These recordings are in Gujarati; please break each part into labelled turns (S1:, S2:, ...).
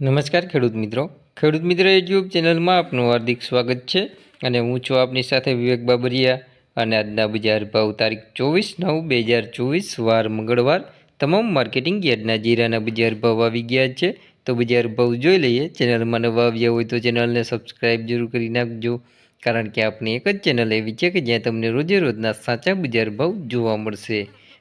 S1: નમસ્કાર ખેડૂત મિત્રો. ખેડૂત મિત્રો યુટ્યુબ ચેનલમાં આપનું હાર્દિક સ્વાગત છે અને હું છું આપની સાથે વિવેક બાબરિયા અને આજના બજાર ભાવ તારીખ ચોવીસ નવ બે હજાર ચોવીસ વાર મંગળવાર તમામ માર્કેટિંગ યાર્ડના જીરાના બજાર ભાવ આવી ગયા છે. તો બજાર ભાવ જોઈ લઈએ. ચેનલમાં નવા આવ્યા હોય તો ચેનલને સબસ્ક્રાઈબ જરૂર કરી નાખજો. કારણ કે આપની એક જ ચેનલ એવી છે કે જ્યાં તમને રોજે રોજના સાચા બજાર ભાવ જોવા મળશે.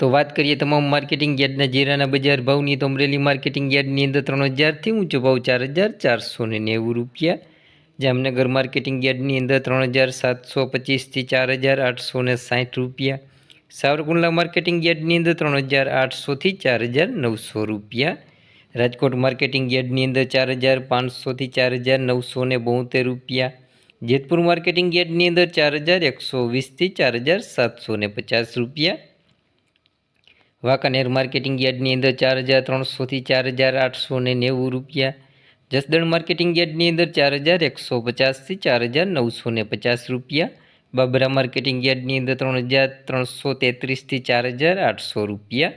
S1: તો વાત કરીએ તમામ માર્કેટિંગ યાર્ડના જીરાના બજાર ભાવની, તો અમરેલી માર્કેટિંગ યાર્ડની અંદર ત્રણ હજારથી ઊંચો ભાવ ચાર હજાર ચારસો ને નેવું રૂપિયા. જામનગર માર્કેટિંગ યાર્ડની અંદર ત્રણ હજાર સાતસો પચીસથી ચાર હજાર આઠસો ને સાઠ રૂપિયા. સાવરકુંડલા માર્કેટિંગ યાર્ડની અંદર ત્રણ હજાર આઠસોથી ચાર હજાર નવસો રૂપિયા. રાજકોટ માર્કેટિંગ યાર્ડની અંદર ચાર હજાર પાંચસોથી ચાર હજાર નવસો ને બોતેર રૂપિયા. જેતપુર માર્કેટિંગ યાર્ડની અંદર ચાર હજાર એકસો વીસથી ચાર હજાર સાતસો ને પચાસ રૂપિયા. વાંકાનેર માર્કેટિંગ યાર્ડની અંદર ચાર હજાર ત્રણસોથી ચાર હજાર આઠસો ને નેવું રૂપિયા. જસદણ માર્કેટિંગ યાર્ડની અંદર ચાર હજાર એકસો પચાસથી ચાર હજાર નવસો ને પચાસ રૂપિયા. બાબરા માર્કેટિંગ યાર્ડની અંદર ત્રણ હજાર ત્રણસો તેત્રીસથી ચાર હજાર આઠસો રૂપિયા.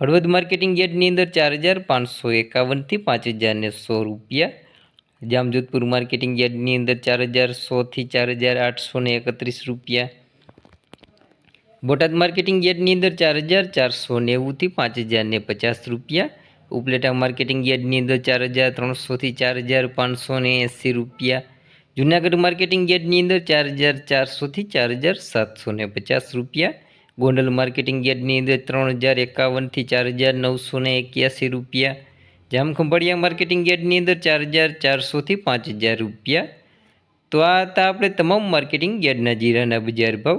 S1: હળવદ માર્કેટિંગ યાર્ડની અંદર ચાર હજાર પાંચસો એકાવનથી પાંચ હજાર ને સો રૂપિયા. જામજોધપુર માર્કેટિંગ યાર્ડની અંદર ચાર હજાર સોથી ચાર હજાર આઠસો એકત્રીસ રૂપિયા. બોટાદ માર્કેટિંગ યાર્ડની અંદર ચાર હજાર ચારસો નેવુંથી પાંચ હજાર ને પચાસ રૂપિયા. ઉપલેટા માર્કેટિંગ યાર્ડની અંદર ચાર હજાર ત્રણસોથી ચાર હજાર પાંચસો ને એંસી રૂપિયા. જુનાગઢ માર્કેટિંગ યાર્ડની અંદર ચાર હજાર ચારસોથી ચાર હજાર સાતસો ને પચાસ રૂપિયા. ગોંડલ માર્કેટિંગ યાર્ડની અંદર ત્રણ હજાર એકાવનથી ચાર હજાર નવસો ને એક્યાસી રૂપિયા. જામખંભાળિયા માર્કેટિંગ યાર્ડની અંદર ચાર હજાર ચારસોથી પાંચ હજાર રૂપિયા. તો આ હતા આપણે તમામ માર્કેટિંગ યાર્ડના જીરાના બજાર ભાવ.